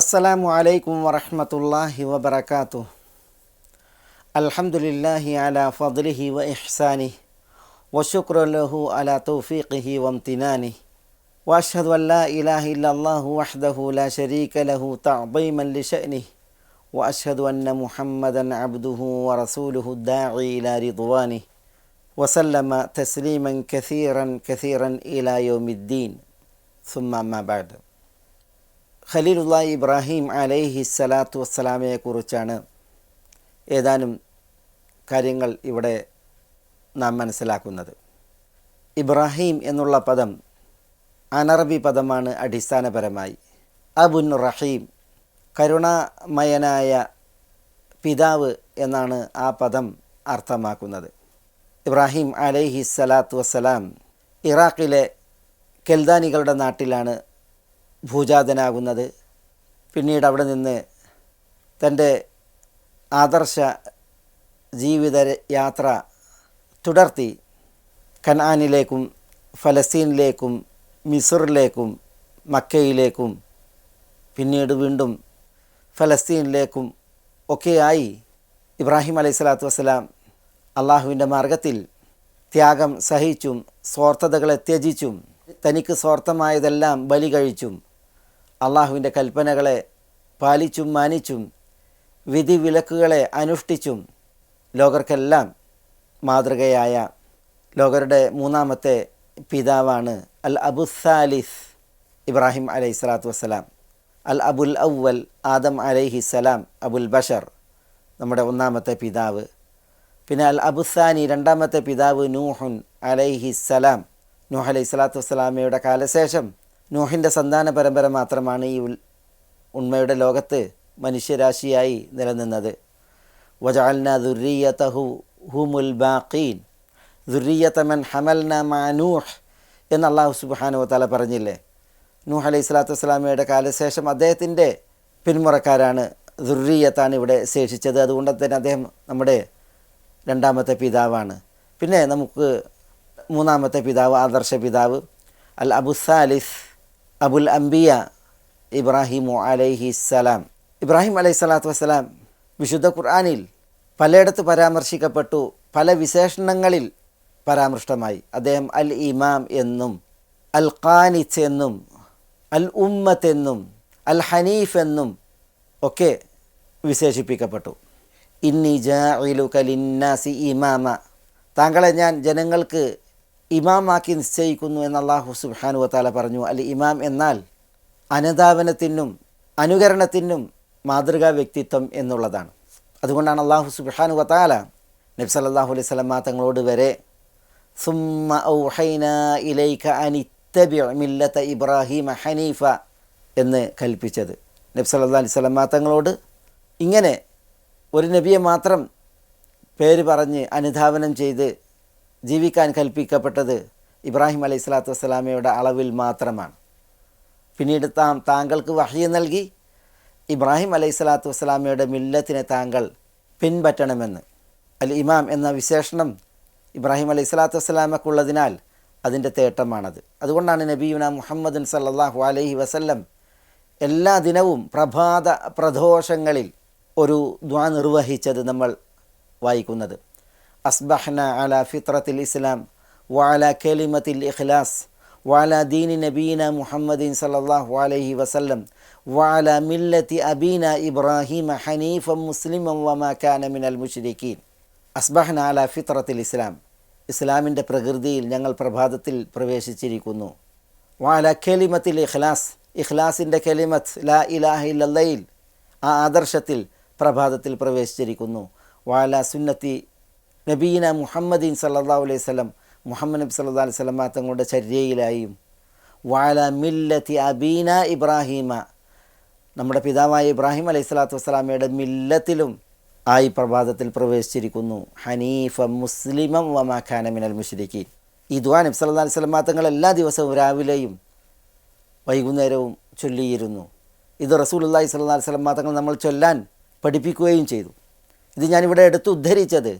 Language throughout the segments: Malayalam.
السلام عليكم ورحمة الله وبركاته. الحمد لله على فضله وإحسانه وشكر له على توفيقه وامتنانه وأشهد أن لا إله إلا الله وحده لا شريك له تعظيما لشأنه وأشهد أن محمدا عبده ورسوله الداعي إلى رضوانه وسلم تسليما كثيرا كثيرا إلى يوم الدين. ثم ما بعد. ഖലീലുല്ലാ ഇബ്രാഹിം അലൈഹി സ്വലാത്തു വസ്സലാമയെക്കുറിച്ചാണ് ഏതാനും കാര്യങ്ങൾ ഇവിടെ നാം മനസ്സിലാക്കുന്നത്. ഇബ്രാഹിം എന്നുള്ള പദം അനറബി പദമാണ് അടിസ്ഥാനപരമായി. അബുൻ റഹീം കരുണാമയനായ പിതാവ് എന്നാണ് ആ പദം അർത്ഥമാക്കുന്നത്. ഇബ്രാഹിം അലൈഹി സ്വലാത്തു വസ്സലാം ഇറാഖിലെ കെൽദാനികളുടെ നാട്ടിലാണ് ഭൂജാതനാകുന്നത്. പിന്നീട് അവിടെ നിന്ന് തന്റെ ആദർശ ജീവിത യാത്ര തുടർത്തി കനാനിലേക്കും ഫലസ്തീനിലേക്കും മിസറിലേക്കും മക്കയിലേക്കും പിന്നീട് വീണ്ടും ഫലസ്തീനിലേക്കും ഒക്കെയായി ഇബ്രാഹിം അലൈഹി സ്വലാത്തു വസ്സലാം അള്ളാഹുവിന്റെ മാർഗത്തിൽ ത്യാഗം സഹിച്ചും സ്വാർത്ഥതകളെ ത്യജിച്ചും തനിക്ക് സ്വാർത്ഥമായതെല്ലാം ബലി കഴിച്ചും അള്ളാഹുവിന്റെ കൽപ്പനകളെ പാലിച്ചും മാനിച്ചും വിധി വിലക്കുകളെ അനുഷ്ഠിച്ചും ലോകർക്കെല്ലാം മാതൃകയായ ലോകരുടെ മൂന്നാമത്തെ പിതാവാണ് അൽ അബു സാലിസ് ഇബ്രാഹിം അലൈഹി സ്വലാത്തു വസ്സലാം. അൽ അബുൽ അവൽ ആദം അലൈഹി സലാം അബുൽ ബഷർ നമ്മുടെ ഒന്നാമത്തെ പിതാവ്. പിന്നെ അൽ അബുസാനി രണ്ടാമത്തെ പിതാവ് നൂഹുൻ അലൈഹി സലാം നൂഹ് അലൈഹി സ്വലാത്തു വസ്സലാമയുടെ കാലശേഷം നൂഹിന്റെ സന്താന പരമ്പര മാത്രമാണ് ഈ ഉണ്മയുടെ ലോകത്ത് മനുഷ്യരാശിയായി നിലനിന്നത്. വജാൽന ദുർരിയതഹു ഹുമുൽ ബാഖീൻ. ദുർരിയതമൻ ഹമൽന മാനൂഹ് എന്ന് അള്ളാഹു സുബാനു തല പറഞ്ഞില്ലേ? നൂഹ് അലൈഹി സ്വലാത്തു വസ്സലാമയുടെ കാലശേഷം അദ്ദേഹത്തിന്റെ പിന്മുറക്കാരാണ് ദുർറിയത്താണ് ഇവിടെ ശേഷിച്ചത്. അതുകൊണ്ട് തന്നെ അദ്ദേഹം നമ്മുടെ രണ്ടാമത്തെ പിതാവാണ്. പിന്നെ നമുക്ക് മൂന്നാമത്തെ പിതാവ് ആദർശ പിതാവ് അൽ അബുസാലിസ് അബുൽ അംബിയ ഇബ്രാഹിമു അലൈഹി സലാം. ഇബ്രാഹിം അലൈഹി സ്വലാത്തു വസ്സലാം വിശുദ്ധ ഖുർആാനിൽ പലയിടത്ത് പരാമർശിക്കപ്പെട്ടു പല വിശേഷണങ്ങളിൽ പരാമൃഷ്ടമായി. അദ്ദേഹം അൽ ഇമാം എന്നും അൽ ഖാനിച്ച് എന്നും അൽ ഉമ്മത്ത് എന്നും അൽ ഹനീഫ് എന്നും ഒക്കെ വിശേഷിപ്പിക്കപ്പെട്ടു. ഇന്നി ജാഇലു കലിന്നാസി ഇമാമ. താങ്കളെ ഞാൻ ജനങ്ങൾക്ക് ഇമാമാക്കി നിശ്ചയിക്കുന്നു എന്ന് അള്ളാഹു സുബാനു വത്താല പറഞ്ഞു. അല്ലെ ഇമാം എന്നാൽ അനുദാപനത്തിനും അനുകരണത്തിനും മാതൃകാ വ്യക്തിത്വം എന്നുള്ളതാണ്. അതുകൊണ്ടാണ് അള്ളാഹു സുബാനു വത്താല നബി അല്ലാഹു അലൈഹി സ്വലമ തങ്ങളോട് വരെ ഇബ്രാഹിം ഹനീഫ എന്ന് കൽപ്പിച്ചത്. നബി സല്ലാ അലൈഹി സ്വലമ തങ്ങളോട് ഇങ്ങനെ ഒരു നബിയെ മാത്രം പേര് പറഞ്ഞ് അനുധാവനം ചെയ്ത് ജീവിക്കാൻ കൽപ്പിക്കപ്പെട്ടത് ഇബ്രാഹിം അലൈഹി സ്വലാത്തു വസ്സലാമയുടെ അളവിൽ മാത്രമാണ്. പിന്നീട് താം താങ്കൾക്ക് വഹ്യ നൽകി. ഇബ്രാഹിം അലൈഹി സ്വലാത്തു വസ്സലാമയുടെ മില്ലത്തിനെ താങ്കൾ പിൻപറ്റണമെന്ന്. അൽ ഇമാം എന്ന വിശേഷണം ഇബ്രാഹിം അലൈഹി സ്വലാത്തു വസ്സലാമക്കുള്ളതിനാൽ അതിന്റെ തേട്ടമാണത്. അതുകൊണ്ടാണ് നബീന മുഹമ്മദ് സല്ലാഹു അലൈഹി വസല്ലം എല്ലാ ദിനവും പ്രഭാത പ്രദോഷങ്ങളിൽ ഒരു ദ്വാ നിർവഹിച്ചത് നമ്മൾ വായിക്കുന്നത്. أصبحنا على فطرة الإسلام وعلى كلمة الإخلاص وعلى دين نبينا محمد صلى الله عليه وسلم وعلى ملة أبينا إبراهيم حنيفا مسلما وما كان من المشركين أصبحنا على فطرة الإسلام ഇസ്ലാമിൻ്റെ പ്രകൃതിയിൽ ഞങ്ങൾ പ്രഭാതത്തിൽ പ്രവേശിച്ചിരിക്കുന്നു വാല കെലിമത്തിൽ ഇഖ്ലാസ് ഇഖ്ലാസിൻ്റെ കെലിമത്ത് ലാ ഇലാഹ ഇല്ലയിൽ ആ ആദർശത്തിൽ പ്രഭാതത്തിൽ പ്രവേശിച്ചിരിക്കുന്നു വാല സുന്നത്തി നബീന മുഹമ്മദീൻ സല്ലാ അലൈഹി സ്വലം മുഹമ്മദ് നബി സല്ലാ അലൈഹി സ്വലമ തങ്ങളുടെ ചര്യയിലായും വാല മില്ലത്തി അബീന ഇബ്രാഹീമ നമ്മുടെ പിതാവായ ഇബ്രാഹിം അലൈഹി സ്വലാത്തു വസ്സലാമയുടെ മില്ലത്തിലും ആയി പ്രഭാതത്തിൽ പ്രവേശിച്ചിരിക്കുന്നു. ഹനീഫ മുസ്ലിമം വമാഖാന മിനൽ മുഷരിക്കീൻ ഈ ദ്വാൻ നബി സല്ലാ അലൈഹി സ്വലമ തങ്ങൾ എല്ലാ ദിവസവും രാവിലെയും വൈകുന്നേരവും ചൊല്ലിയിരുന്നു. ഇത് റസൂൽ അള്ളാഹി സ്വല്ലാ അലൈഹി സ്വലമ തങ്ങൾ നമ്മൾ ചൊല്ലാൻ പഠിപ്പിക്കുകയും ചെയ്തു. ഇത് ഞാനിവിടെ എടുത്ത് ഉദ്ധരിച്ചത്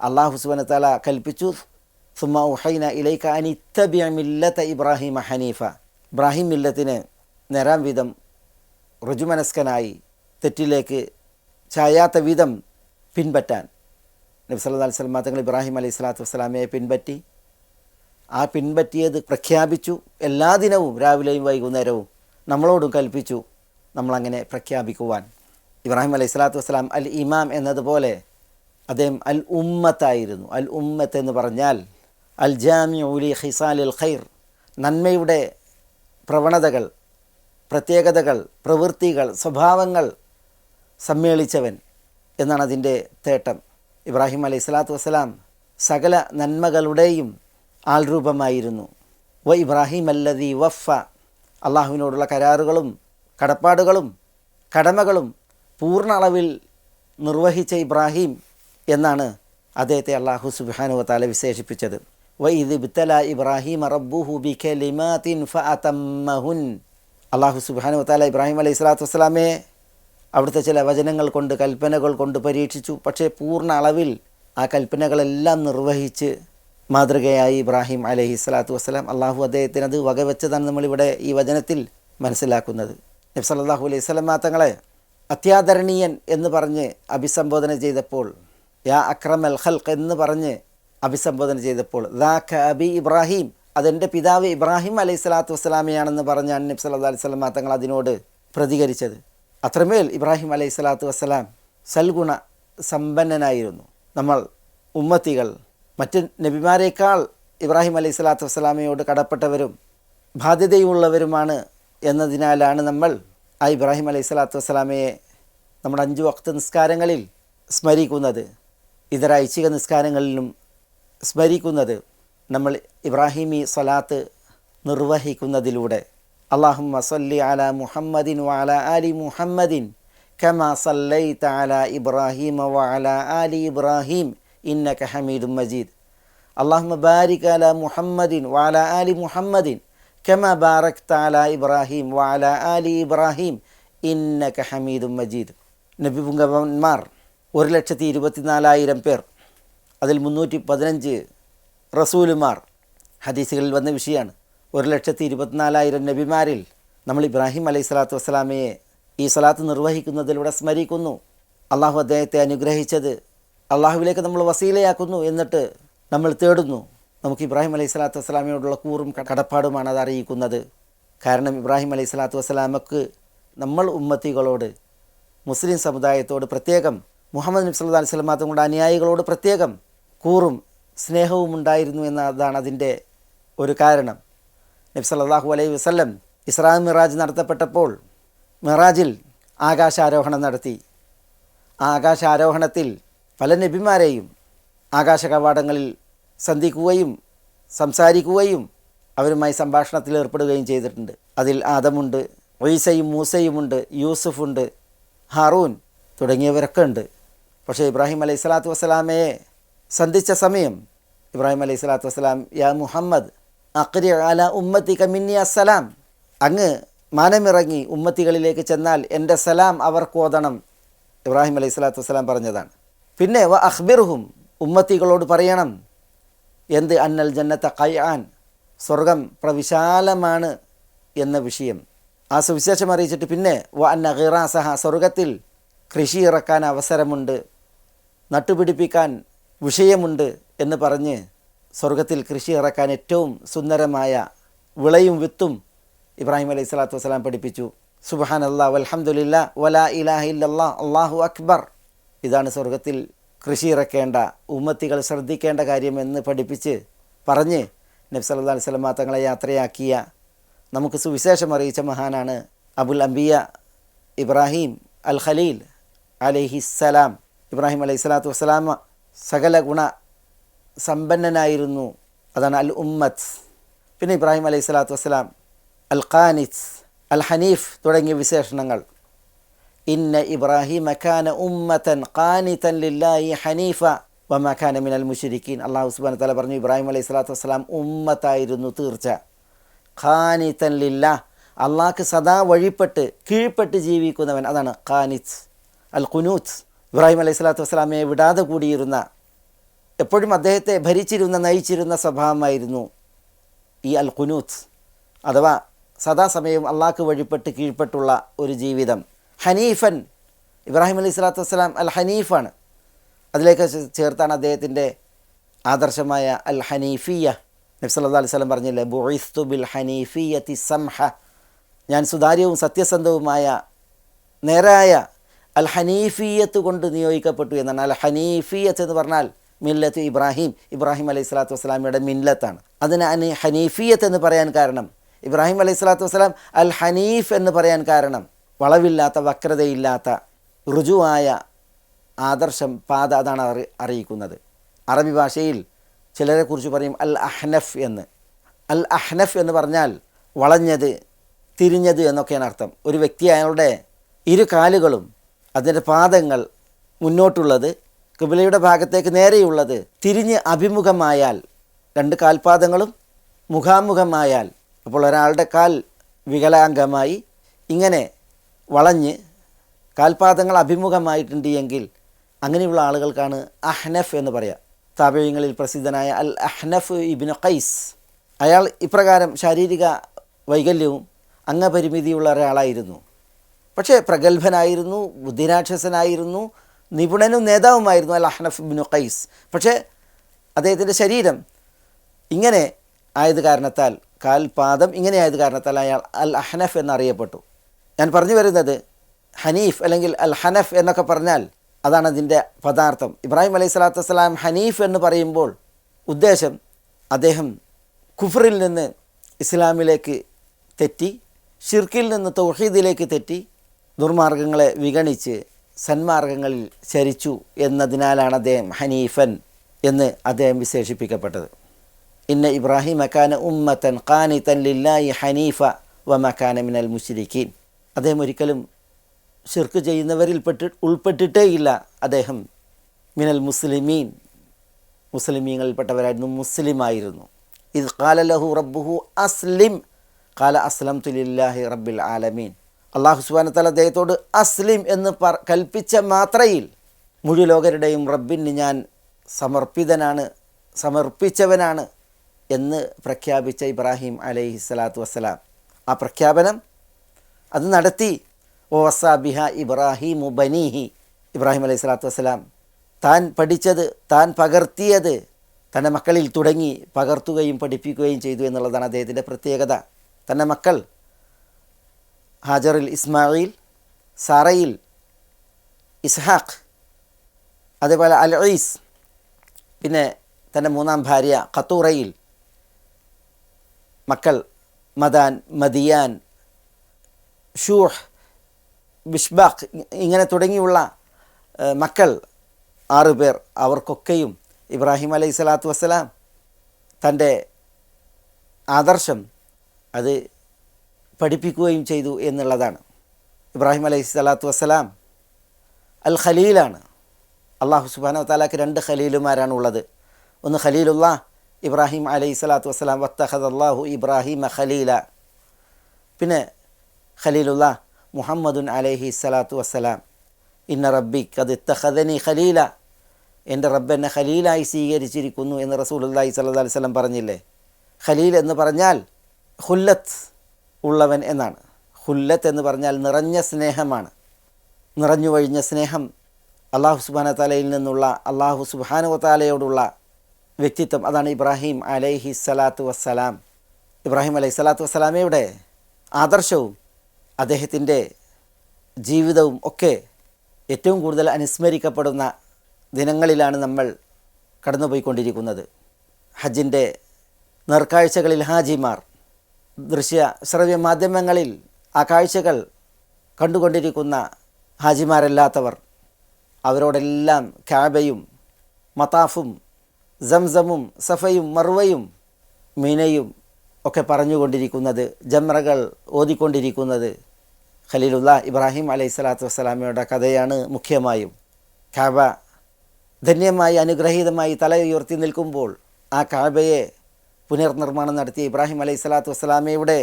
അള്ളാഹു സുബന തല കൽപ്പിച്ചു സുമ ഉഹൈന ഇലൈക്ക അനിത്തബിയ മില്ലത്ത ഇബ്രാഹിം ഹനീഫ. ഇബ്രാഹിം മില്ലത്തിന് നേരാം വിധം ഋജുമനസ്കനായി തെറ്റിലേക്ക് ചായാത്ത വിധം പിൻപറ്റാൻ നബി അലൈഹി വസല്ലം തങ്ങൾ ഇബ്രാഹിം അലൈഹി സ്വലാത്തു വസ്സലാമയെ പിൻപറ്റി ആ പിൻപറ്റിയത് പ്രഖ്യാപിച്ചു. എല്ലാ ദിനവും രാവിലെയും വൈകുന്നേരവും നമ്മളോടും കൽപ്പിച്ചു നമ്മളങ്ങനെ പ്രഖ്യാപിക്കുവാൻ. ഇബ്രാഹിം അലൈഹി സ്വലാത്തു വസ്സലാം അൽ ഇമാം എന്നതുപോലെ അദ്ദേഹം അൽ ഉമ്മത്തായിരുന്നു. അൽ ഉമ്മത്ത് എന്ന് പറഞ്ഞാൽ അൽ ജാമി ഉലി ഹിസാൽ അൽ ഖൈർ. നന്മയുടെ പ്രവണതകൾ പ്രത്യേകതകൾ പ്രവൃത്തികൾ സ്വഭാവങ്ങൾ സമ്മേളിച്ചവൻ എന്നാണ് അതിന്റെ തേട്ടം. ഇബ്രാഹിം അലൈഹി സ്വലാത്തു വസ്സലാം സകല നന്മകളുടെയും ആൾരൂപമായിരുന്നു. വ ഇബ്രാഹിം അല്ലദി വഫ അള്ളാഹുവിനോടുള്ള കരാറുകളും കടപ്പാടുകളും കടമകളും പൂർണ അളവിൽ നിർവഹിച്ച ഇബ്രാഹിം എന്നാണ് അദ്ദേഹത്തെ അള്ളാഹു സുബാനു താല വിശേഷിപ്പിച്ചത്. വൈദ് ബിത്തല ഇബ്രാഹിം റബ്ബുഹു ബി കലിമാത്തിൻ ഫഅതമ്മഹുൻ. അള്ളാഹു സുബാനു താല ഇബ്രാഹിം അലൈഹി സ്വലാത്തു വസ്സലാമെ അവിടുത്തെ ചില വചനങ്ങൾ കൊണ്ട് കൽപ്പനകൾ കൊണ്ട് പരീക്ഷിച്ചു. പക്ഷേ പൂർണ അളവിൽ ആ കൽപ്പനകളെല്ലാം നിർവഹിച്ച് മാതൃകയായി ഇബ്രാഹിം അലഹി സ്വലാത്തു വസ്സലാം അള്ളാഹു അദ്ദേഹത്തിന് അത് വകവെച്ചതാണ് നമ്മളിവിടെ ഈ വചനത്തിൽ മനസ്സിലാക്കുന്നത്. നബി സല്ലല്ലാഹു അലൈഹി സ്വലം തങ്ങളെ അത്യാദരണീയൻ എന്ന് പറഞ്ഞ് അഭിസംബോധന ചെയ്തപ്പോൾ യാ അക്രമൽ ഖൽഖ് എന്ന് പറഞ്ഞ് അഭിസംബോധന ചെയ്തപ്പോൾ ദാഖ അബി ഇബ്രാഹിം അതെന്റെ പിതാവ് ഇബ്രാഹിം അലൈഹി സ്വലാത്തു വസ്സലാമയാണെന്ന് പറഞ്ഞാണ് നബി സല്ലാ അലൈഹി സ്വലം തങ്ങൾ അതിനോട് പ്രതികരിച്ചത്. അത്രമേൽ ഇബ്രാഹിം അലൈഹി സ്വലാത്തു വസ്സലാം സൽഗുണ സമ്പന്നനായിരുന്നു. നമ്മൾ ഉമ്മത്തികൾ മറ്റ് നബിമാരേക്കാൾ ഇബ്രാഹിം അലൈഹി സ്വലാത്തു വസ്സലാമയോട് കടപ്പെട്ടവരും ബാധ്യതയുള്ളവരുമാണ് എന്നതിനാലാണ് നമ്മൾ ആ ഇബ്രാഹിം അലൈഹി സ്വലാത്തു വസ്സലാമയെ നമ്മുടെ അഞ്ച് വക്ത നിസ്കാരങ്ങളിൽ സ്മരിക്കുന്നത്. ഇതര ഐച്ഛിക നിസ്കാരങ്ങളിലും സ്മരിക്കുന്നത് നമ്മൾ ഇബ്രാഹിമി സലാത്ത് നിർവഹിക്കുന്നതിലൂടെ. അള്ളാഹും വസല്ലി അല മുഹമ്മദിൻ വാല അലി മുഹമ്മദിൻ കമാ സല്ലൈ താല ഇബ്രാഹിം വാല അലി ഇബ്രാഹിം ഇന്നക കഹമീദും മജീദ്. അള്ളാഹു ബാരിക് അല മുഹമ്മദിൻ വാല അലി മുഹമ്മദിൻ കമാ ബാറക് താല ഇബ്രാഹിം വാല അലി ഇബ്രാഹിം ഇന്നക കഹമീദും മജീദ്. നബി പുങ്കവന്മാർ ഒരു ലക്ഷത്തി ഇരുപത്തിനാലായിരം പേർ. അതിൽ മുന്നൂറ്റി പതിനഞ്ച് റസൂലുമാർ. ഹദീസുകളിൽ വന്ന വിഷയമാണ്. ഒരു ലക്ഷത്തി ഇരുപത്തിനാലായിരം നബിമാരിൽ നമ്മൾ ഇബ്രാഹിം അലൈഹി സ്വലാത്തു വസ്സലാമയെ ഈ സ്വലാത്ത് നിർവഹിക്കുന്നതിലൂടെ സ്മരിക്കുന്നു. അള്ളാഹു അദ്ദേഹത്തെ അനുഗ്രഹിച്ചത് അള്ളാഹുവിലേക്ക് നമ്മൾ വസീലയാക്കുന്നു എന്നിട്ട് നമ്മൾ തേടുന്നു. നമുക്ക് ഇബ്രാഹിം അലൈഹി സ്വലാത്തു വസ്സലാമയോടുള്ള കൂറും കടപ്പാടുമാണ് അത് അറിയിക്കുന്നത്. കാരണം ഇബ്രാഹിം അലൈഹി സ്വലാത്തു വസ്സലാമക്ക് നമ്മൾ ഉമ്മത്തികളോട് മുസ്ലിം സമുദായത്തോട് പ്രത്യേകം മുഹമ്മദ് നബി അലൈഹി വസല്ലം തങ്ങളുടെ അനുയായികളോട് പ്രത്യേകം കൂറും സ്നേഹവും ഉണ്ടായിരുന്നു എന്നതാണ് അതിന്റെ ഒരു കാരണം. നബി സല്ലല്ലാഹു അലൈഹി വസ്ലം ഇസ്രാ മിറാജ് നടത്തപ്പെട്ടപ്പോൾ മിറാജിൽ ആകാശാരോഹണം നടത്തി. ആ ആകാശാരോഹണത്തിൽ പല നബിമാരെയും ആകാശ കവാടങ്ങളിൽ സന്ധിക്കുകയും സംസാരിക്കുകയും അവരുമായി സംഭാഷണത്തിൽ ഏർപ്പെടുകയും ചെയ്തിട്ടുണ്ട്. അതിൽ ആദമുണ്ട് ഒയ്സയും മൂസയുമുണ്ട് യൂസുഫുണ്ട് ഹാറൂൻ തുടങ്ങിയവരൊക്കെ ഉണ്ട്. പക്ഷേ ഇബ്രാഹിം അലൈഹി സ്വലാത്തു വസ്സലാമയെ സന്ധിച്ച സമയം ഇബ്രാഹിം അലൈഹി സ്വലാത്തു വസ്സലാം യാ മുഹമ്മദ് അക്രി അല ഉമ്മത്തി കമിന്നി അസ്സലാം. അങ്ങ് മാനമിറങ്ങി ഉമ്മത്തികളിലേക്ക് ചെന്നാൽ എന്റെ സലാം അവർക്ക് ഇബ്രാഹിം അലൈഹി സ്വലാത്തു വസ്സലാം പറഞ്ഞതാണ്. പിന്നെ വ അഖ്ബിർഹും ഉമ്മത്തികളോട് പറയണം എന്ത് അന്നൽ ജന്നത്ത കയ്യാൻ സ്വർഗം പ്രവിശാലമാണ് എന്ന വിഷയം. ആ സുവിശേഷം അറിയിച്ചിട്ട് പിന്നെ വ അന്ന ഖിറാസഹ സ്വർഗത്തിൽ കൃഷി ഇറക്കാൻ അവസരമുണ്ട് നട്ടുപിടിപ്പിക്കാൻ വിഷയമുണ്ട് എന്ന് പറഞ്ഞ് സ്വർഗത്തിൽ കൃഷി ഇറക്കാൻ ഏറ്റവും സുന്ദരമായ വിളയും വിത്തും ഇബ്രാഹിം അലൈഹി സ്വലാത്തു വസ്സലാം പഠിപ്പിച്ചു. സുബഹാൻ അല്ലാ വൽഹംദുലില്ല വലാ ഇലാഹ ഇല്ലല്ലാ അള്ളാഹു അക്ബർ. ഇതാണ് സ്വർഗത്തിൽ കൃഷി ഇറക്കേണ്ട ഉമ്മത്തികൾ ശ്രദ്ധിക്കേണ്ട കാര്യമെന്ന് പഠിപ്പിച്ച് പറഞ്ഞ് നബ്സ് അല്ലാ വസല്ലം തങ്ങളെ യാത്രയാക്കിയ നമുക്ക് സുവിശേഷം അറിയിച്ച മഹാനാണ് അബുൽ അംബിയ ഇബ്രാഹിം അൽ ഖലീൽ അലൈഹിസ്സലാം ഇബ്രാഹിം അലൈഹി സ്വലാത്തു വസ്സലാമ സകല ഗുണ സമ്പന്നനായിരുന്നു. അതാണ് അൽ ഉമ്മത്ത്. പിന്നെ ഇബ്രാഹിം അലൈഹി സ്വലാത്തു വസ്സലാം അൽ ഖാനിസ് അൽ ഹനീഫ് തുടങ്ങിയ വിശേഷണങ്ങൾ. ഇന്ന ഇബ്രാഹിം അഖാന ഉമ്മത്തൻ ഖാനിതൻ ലില്ലാഹി ഹനീഫ വമഖാന മിനൽ മുഷരിക്കീൻ അള്ളാഹു സുബാന തല പറഞ്ഞു ഇബ്രാഹിം അലൈഹി സ്വലാത്തു വസ്സലാം ഉമ്മത്തായിരുന്നു തീർച്ച. ഖാനിതൻ ലില്ലാ അള്ളാഹ്ക്ക് സദാ വഴിപ്പെട്ട് കീഴ്പ്പെട്ട് ജീവിക്കുന്നവൻ അതാണ് ഖാനിത്ത് അൽ ഖുനൂത്ത്. ഇബ്രാഹിം അലൈഹി സ്വലാത്തു വസ്സലാമയെ വിടാതെ കൂടിയിരുന്ന എപ്പോഴും അദ്ദേഹത്തെ ഭരിച്ചിരുന്ന നയിച്ചിരുന്ന സ്വഭാവമായിരുന്നു ഈ അൽ ഖുനൂത്ത് അഥവാ സദാസമയം അള്ളാഹ്ക്ക് വഴിപ്പെട്ട് കീഴ്പ്പെട്ടുള്ള ഒരു ജീവിതം. ഹനീഫൻ ഇബ്രാഹിം അലൈഹി സ്വലാത്തു വസ്സലാം അൽ ഹനീഫാണ് അതിലേക്ക് ചേർത്താണ് അദ്ദേഹത്തിന്റെ ആദർശമായ അൽ ഹനീഫിയ നബി സല്ലല്ലാഹു അലൈഹി സ്വലം പറഞ്ഞില്ലേ ബുഇസ്തു ബിൽ ഹനീഫിയത്തി സംഹ ഞാൻ സുതാര്യവും സത്യസന്ധവുമായ നേരായ അൽ ഹനീഫിയത്ത് കൊണ്ട് നിയോഗിക്കപ്പെട്ടു എന്നാണ്. അൽ ഹനീഫിയത്ത് എന്ന് പറഞ്ഞാൽ മില്ലത്ത് ഇബ്രാഹിം. ഇബ്രാഹിം അലൈഹി സ്വലാത്തു വസ്സലാമിയുടെ മില്ലത്താണ്. അതിന് ഹനീഫിയത്ത് എന്ന് പറയാൻ കാരണം ഇബ്രാഹിം അലൈഹി സ്വലാത്തു വസ്സലാം അൽ ഹനീഫ് എന്ന് പറയാൻ കാരണം വളവില്ലാത്ത വക്രതയില്ലാത്ത ഋജുവായ ആദർശം പാത അതാണ് അറി അറിയിക്കുന്നത്. അറബി ഭാഷയിൽ ചിലരെക്കുറിച്ച് പറയും അൽ അഹ്നഫ് എന്ന്. അൽ അഹ്നഫ് എന്ന് പറഞ്ഞാൽ വളഞ്ഞത് തിരിഞ്ഞത് എന്നൊക്കെയാണ് അർത്ഥം. ഒരു വ്യക്തി അയാളുടെ ഇരു കാലുകളും അതിന്റെ പാദങ്ങൾ മുന്നോട്ടുള്ളത് കിബിലയുടെ ഭാഗത്തേക്ക് നേരെയുള്ളത് തിരിഞ്ഞ് അഭിമുഖമായാൽ രണ്ട് കാൽപാദങ്ങളും മുഖാമുഖമായാൽ അപ്പോൾ ഒരാളുടെ കാൽ വികലാംഗമായി ഇങ്ങനെ വളഞ്ഞ് കാൽപാദങ്ങൾ അഭിമുഖമായിട്ടുണ്ട് എങ്കിൽ അങ്ങനെയുള്ള ആളുകൾക്കാണ് അഹ്നഫ് എന്ന് പറയാം. താപയങ്ങളിൽ പ്രസിദ്ധനായ അൽ അഹ്നഫ് ഇബിന് ഖൈസ്. അയാൾ ഇപ്രകാരം ശാരീരിക വൈകല്യവും അംഗപരിമിതിയുള്ള ഒരാളായിരുന്നു. പക്ഷേ പ്രഗത്ഭനായിരുന്നു ബുദ്ധിരാക്ഷസനായിരുന്നു നിപുണനും നേതാവുമായിരുന്നു അൽ അഹ്നഫ് ബിനു ഖൈസ്. പക്ഷേ അദ്ദേഹത്തിന്റെ ശരീരം ഇങ്ങനെ ആയത് കാരണത്താൽ കാൽപാദം ഇങ്ങനെ ആയത് കാരണത്താൽ അയാൾ അൽ അഹ്നഫ് എന്നറിയപ്പെട്ടു. ഞാൻ പറഞ്ഞു വരുന്നത് ഹനീഫ് അല്ലെങ്കിൽ അൽ ഹനഫ് എന്നൊക്കെ പറഞ്ഞാൽ അതാണ് അതിന്റെ പദാർത്ഥം. ഇബ്രാഹിം അലൈഹി സ്വലാത്തു വസ്സലാം ഹനീഫ് എന്ന് പറയുമ്പോൾ ഉദ്ദേശം അദ്ദേഹം കുഫറിൽ നിന്ന് ഇസ്ലാമിലേക്ക് തെറ്റി ഷിർക്കിൽ നിന്ന് തൗഹീദിലേക്ക് തെറ്റി ദുർമാർഗങ്ങളെ വിഗണിച്ച് സന്മാർഗങ്ങളിൽ ചരിച്ചു എന്നതിനാലാണ് അദ്ദേഹം ഹനീഫൻ എന്ന് അദ്ദേഹം വിശേഷിപ്പിക്കപ്പെട്ടത്. ഇന്ന ഇബ്രാഹിം മക്കാന ഉമ്മത്തൻ ഖാനിത്തൻ ലില്ലായി ഹനീഫ വ മക്കാന മിനൽ മുസ്ലിഖീൻ അദ്ദേഹം ഒരിക്കലും ഷിർക്ക് ചെയ്യുന്നവരിൽ പെട്ട് ഉൾപ്പെട്ടിട്ടേ ഇല്ല അദ്ദേഹം മിനൽ മുസ്ലിമീൻ മുസ്ലിമീങ്ങളിൽപ്പെട്ടവരായിരുന്നു മുസ്ലിമായിരുന്നു. ഇത് കാല ലഹു റബ്ബുഹു അസ്ലിം കാല അസ്ലം തുലില്ലാഹി റബ്ബിൽ ആലമീൻ. അള്ളാഹു സുബാന തല അദ്ദേഹത്തോട് അസ്ലിം എന്ന് പർ കൽപ്പിച്ച മാത്രയിൽ മുഴുലോകരുടെയും റബ്ബിന് ഞാൻ സമർപ്പിതനാണ് സമർപ്പിച്ചവനാണ് എന്ന് പ്രഖ്യാപിച്ച ഇബ്രാഹിം അലൈഹി സ്വലാത്തു വസ്സലാം. ആ പ്രഖ്യാപനം അത് നടത്തി. ഓ വസാബിഹ ഇബ്രാഹിം ബനീഹി. ഇബ്രാഹിം അലൈഹി സ്വലാത്തു വസ്സലാം താൻ പഠിച്ചത് താൻ പകർത്തിയത് തന്റെ മക്കളിൽ തുടങ്ങി പകർത്തുകയും പഠിപ്പിക്കുകയും ചെയ്തു എന്നുള്ളതാണ് അദ്ദേഹത്തിന്റെ പ്രത്യേകത. തന്റെ മക്കൾ ഹാജറിൽ ഇസ്മായിൽ സറയിൽ ഇസ്ഹാഖ് അതേപോലെ അൽ ഈസ് പിന്നെ തന്റെ മൂന്നാം ഭാര്യ ഖത്തൂറയിൽ മക്കൾ മദാൻ മദിയാൻ ഷൂഹ് ബിഷ്ബാഖ് ഇങ്ങനെ തുടങ്ങിയുള്ള മക്കൾ ആറു പേർ അവർക്കൊക്കെയും ഇബ്രാഹിം അലൈഹി സ്വലാത്തു വസ്സലാം തന്റെ ആദർശം അത് പഠിപ്പിക്കുകയും ചെയ്തു എന്നുള്ളതാണ്. ഇബ്രാഹിം അലൈഹി സ്വലാത്തു വസ്സലാം അൽ ഖലീലാണ്. അള്ളാഹു സുബാന താലാക്ക് രണ്ട് ഖലീലുമാരാണ് ഉള്ളത്. ഒന്ന് ഖലീലുള്ള ഇബ്രാഹിം അലൈഹി സ്വലാത്തു വസ്സലാം വത്തഹദ് അള്ളാഹു ഇബ്രാഹിം ഖലീല. പിന്നെ ഖലീലുള്ള മുഹമ്മദുൻ അലൈഹി സ്വലാത്തു വസ്സലാം. ഇന്ന റബ്ബി കത് തഹദനി ഖലീല. എന്റെ റബ്ബ് എന്നെ ഖലീലായി സ്വീകരിച്ചിരിക്കുന്നു എന്ന് റസൂലുള്ളാഹി സ്വല്ലല്ലാഹി അലൈഹി വസല്ലം പറഞ്ഞില്ലേ? ഖലീൽ എന്ന് പറഞ്ഞാൽ ഹുല്ലത്ത്. ഉള്ളവൻ എന്നാണ്. ഹുല്ലത്ത് എന്ന് പറഞ്ഞാൽ നിറഞ്ഞ സ്നേഹമാണ്. നിറഞ്ഞു കഴിഞ്ഞ സ്നേഹം അള്ളാഹു സുബാന താലയിൽ നിന്നുള്ള അള്ളാഹു സുബാനുവത്താലയോടുള്ള വ്യക്തിത്വം. അതാണ് ഇബ്രാഹിം അലൈഹി സ്വലാത്തു വസ്സലാം. ഇബ്രാഹിം അലൈഹി സ്വലാത്തു വസ്സലാമയുടെ ആദർശവും അദ്ദേഹത്തിന്റെ ജീവിതവും ഒക്കെ ഏറ്റവും കൂടുതൽ അനുസ്മരിക്കപ്പെടുന്ന ദിനങ്ങളിലാണ് നമ്മൾ കടന്നുപോയിക്കൊണ്ടിരിക്കുന്നത്. ഹജ്ജിന്റെ നേർക്കാഴ്ചകളിൽ ഹാജിമാർ ദൃശ്യ ശ്രവ്യ മാധ്യമങ്ങളിൽ ആ കാഴ്ചകൾ കണ്ടുകൊണ്ടിരിക്കുന്ന ഹാജിമാരല്ലാത്തവർ അവരോടെല്ലാം ക്യാബയും മതാഫും സംസമും സഫയും മറുവയും മീനയും ഒക്കെ പറഞ്ഞുകൊണ്ടിരിക്കുന്നത് ജമ്രകൾ ഓതിക്കൊണ്ടിരിക്കുന്നത് ഖലീലുള്ള ഇബ്രാഹിം അലൈഹി സ്വലാത്തു വസ്സലാമയുടെ കഥയാണ് മുഖ്യമായും. കാബ ധന്യമായി അനുഗ്രഹീതമായി തല ഉയർത്തി നിൽക്കുമ്പോൾ ആ കാബയെ പുനർനിർമ്മാണം നടത്തിയ ഇബ്രാഹിം അലൈഹി സ്വലാത്തു വസ്സലാമയുടെ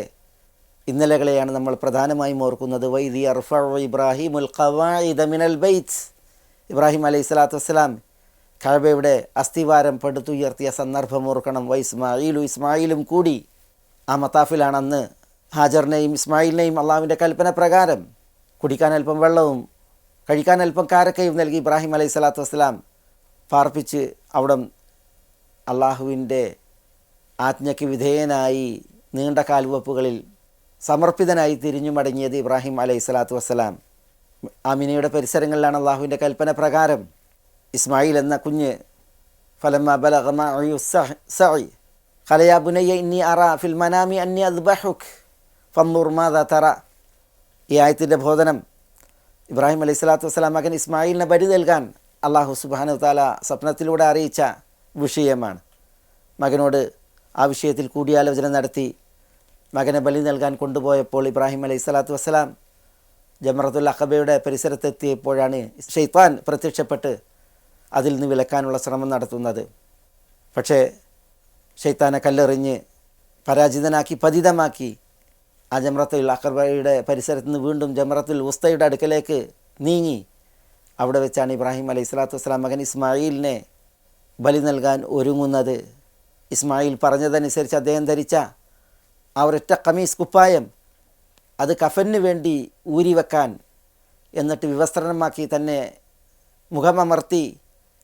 ഇന്നലകളെയാണ് നമ്മൾ പ്രധാനമായും ഓർക്കുന്നത്. വൈദി അർഫ ഇബ്രാഹിമുൽ ഖവാഇദ മിനൽ ബൈത്ത്. ഇബ്രാഹിം അലൈഹി സ്വലാത്തു വസ്സലാം കഴബയുടെ അസ്ഥിവാരം പടുത്തുയർത്തിയ സന്ദർഭം ഓർക്കണം. വൈ ഇസ്മായിലും ഇസ്മായിലും കൂടി ആ മത്താഫിലാണ് അന്ന് ഹാജറിനെയും ഇസ്മായിലിനെയും അള്ളാഹുവിന്റെ കൽപ്പന പ്രകാരം കുടിക്കാൻ അല്പം വെള്ളവും കഴിക്കാൻ അല്പം കാരക്കയും നൽകി ഇബ്രാഹിം അലൈഹി സ്വലാത്തു വസ്സലാം പാർപ്പിച്ച് അവിടം അള്ളാഹുവിന്റെ ആജ്ഞയ്ക്ക് വിധേയനായി നീണ്ട കാൽവെപ്പുകളിൽ സമർപ്പിതനായി തിരിഞ്ഞു മടങ്ങിയത് ഇബ്രാഹിം അലൈഹി സ്വലാത്തു വസ്സലാം. ആമിനയുടെ പരിസരങ്ങളിലാണ് അള്ളാഹുവിന്റെ കൽപ്പന പ്രകാരം ഇസ്മായിൽ എന്ന കുഞ്ഞ് ഫലമ്മ സഇ ഖലയാ ഇന്നി അറ ഫിൽ മനാമി അന്നി അദ്ബഹുഖ് ഫന്നൂർ മാത തറ. ഈ ആയത്തിന്റെ ബോധനം ഇബ്രാഹിം അലൈഹി സ്വലാത്തു വസ്സലാം മകൻ ഇസ്മായിലിനെ ബലി നൽകാൻ അള്ളാഹു സുബാനു താല സ്വപ്നത്തിലൂടെ അറിയിച്ച വിഷയമാണ്. മകനോട് ആ വിഷയത്തിൽ കൂടിയാലോചന നടത്തി മകനെ ബലി നൽകാൻ കൊണ്ടുപോയപ്പോൾ ഇബ്രാഹിം അലൈഹി സ്വലാത്തു വസ്സലാം ജമറത്തുൽ അഖബയുടെ പരിസരത്തെത്തിയപ്പോഴാണ് ഷെയ്ത്താൻ പ്രത്യക്ഷപ്പെട്ട് അതിൽ നിന്ന് വിലക്കാനുള്ള ശ്രമം നടത്തുന്നത്. പക്ഷേ ഷെയ്ത്താനെ കല്ലെറിഞ്ഞ് പരാജിതനാക്കി പതിതമാക്കി ആ ജമറത്തുൽ അഖബയുടെ പരിസരത്ത് നിന്ന് വീണ്ടും ജമറത്തുൽ ഉസ്തയുടെ അടുക്കലേക്ക് നീങ്ങി. അവിടെ വെച്ചാണ് ഇബ്രാഹിം അലൈഹി സ്വലാത്തു വസ്സലാം മകൻ ഇസ്മായിലിനെ ബലി നൽകാൻ ഒരുങ്ങുന്നത്. ഇസ്മായിൽ പറഞ്ഞതനുസരിച്ച് അദ്ദേഹം ധരിച്ച ആ ഒരൊറ്റ കമീസ് കുപ്പായം അത് കഫന് വേണ്ടി ഊരിവെക്കാൻ എന്നിട്ട് വിവസ്ത്രണമാക്കി തന്നെ മുഖമമർത്തി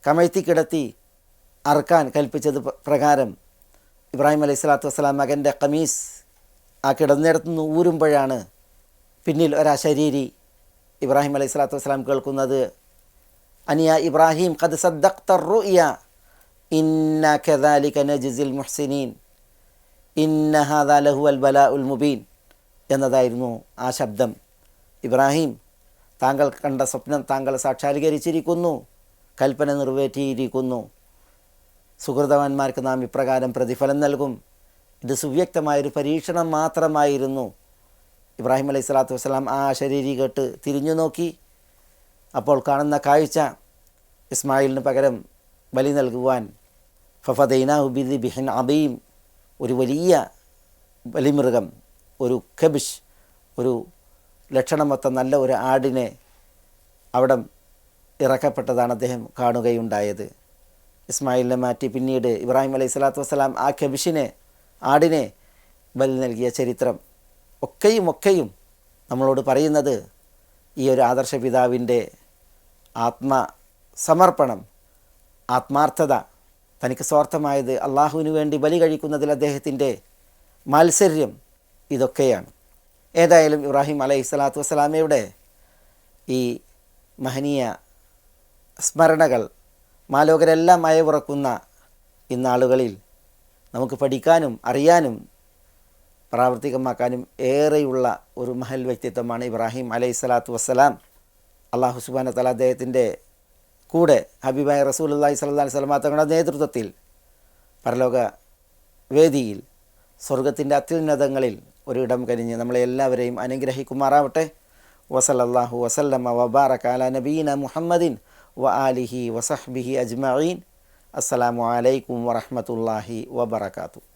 കമഴ്ത്തി കിടത്തി അറുക്കാൻ കൽപ്പിച്ചത് പ്രകാരം ഇബ്രാഹിം അലൈഹി സ്വലാത്തു വസ്സലാം മകന്റെ കമീസ് ആ കിടന്നിടത്തുനിന്ന് ഊരുമ്പോഴാണ് പിന്നിൽ ഒരശരീരി ഇബ്രാഹിം അലൈഹി സ്വലാത്തു വസ്സലാം കേൾക്കുന്നത് അനിയ ഇബ്രാഹിം ഖദ് സദ്ദഖ്ത റുയ ഇന്ന കദാലിക ജിസിൽ മുഹ്സിനീൻ. ഇന്ന ഹാദാലഹു അൽ ബലാ ഉൽ മുബീൻ എന്നതായിരുന്നു ആ ശബ്ദം. ഇബ്രാഹിം താങ്കൾ കണ്ട സ്വപ്നം താങ്കൾ സാക്ഷാത്കരിച്ചിരിക്കുന്നു കൽപ്പന നിറവേറ്റിയിരിക്കുന്നു. സുഹൃതവാന്മാർക്ക് നാം ഇപ്രകാരം പ്രതിഫലം നൽകും. ഇത് സുവ്യക്തമായൊരു പരീക്ഷണം മാത്രമായിരുന്നു. ഇബ്രാഹിം അലൈഹി സ്വലാത്തു വസ്സലാം ആ ശരീരി കേട്ട് തിരിഞ്ഞു നോക്കി. അപ്പോൾ കാണുന്ന കാഴ്ച ഇസ്മായിലിന് പകരം ബലി നൽകുവാൻ ഫഫദൈന ഹുബിദി ബിഹിൻ അബീം ഒരു വലിയ ബലിമൃഗം ഒരു ഖബിഷ് ഒരു ലക്ഷണമൊത്ത നല്ല ഒരു ആടിനെ അവിടെ ഇറക്കപ്പെട്ടതാണ് അദ്ദേഹം കാണുകയുണ്ടായത്. ഇസ്മായിലിനെ മാറ്റി പിന്നീട് ഇബ്രാഹിം അലൈഹി സ്വലാത്തു വസ്സലാം ആ ഖബിഷിനെ ആടിനെ ബലി നൽകിയ ചരിത്രം ഒക്കെയും ഒക്കെയും നമ്മളോട് പറയുന്നത് ഈ ഒരു ആദർശ പിതാവിന്റെ ആത്മസമർപ്പണം ആത്മാർത്ഥത തനിക്ക് സ്വാർത്ഥമായത് അള്ളാഹുവിന് വേണ്ടി ബലി കഴിക്കുന്നതിൽ അദ്ദേഹത്തിന്റെ മാത്സര്യം ഇതൊക്കെയാണ്. ഏതായാലും ഇബ്രാഹിം അലൈഹി സ്വലാത്തു വസ്സലാമയുടെ ഈ മഹനീയ സ്മരണകൾ മാലോകരെല്ലാം അയവുറക്കുന്ന ഇന്നാളുകളിൽ നമുക്ക് പഠിക്കാനും അറിയാനും പ്രാവർത്തികമാക്കാനും ഏറെയുള്ള ഒരു മഹൽ വ്യക്തിത്വമാണ് ഇബ്രാഹിം അലൈഹി സ്വലാത്തു വസ്സലാം. അള്ളാഹു സുബാന തല അദ്ദേഹത്തിന്റെ കൂടെ ഹബീബായ റസൂൽ അള്ളാഹി സ്വല്ലാ സ്വലമാ തങ്ങളുടെ നേതൃത്വത്തിൽ പരലോക വേദിയിൽ സ്വർഗത്തിന്റെ അത്യുന്നതങ്ങളിൽ ഒരിടം കനിഞ്ഞ് നമ്മളെ എല്ലാവരെയും അനുഗ്രഹിക്കുമാറാവട്ടെ. വസലല്ലാഹു വസല്ലമ വബാറക്കാല നബീന മുഹമ്മദിൻ വ ആലിഹി വസഹ്ബിഹി അജ്മീൻ അസ്സലാമു അലൈക്കും വറഹ്മത്തുള്ളാഹി വബറകാതുഹു.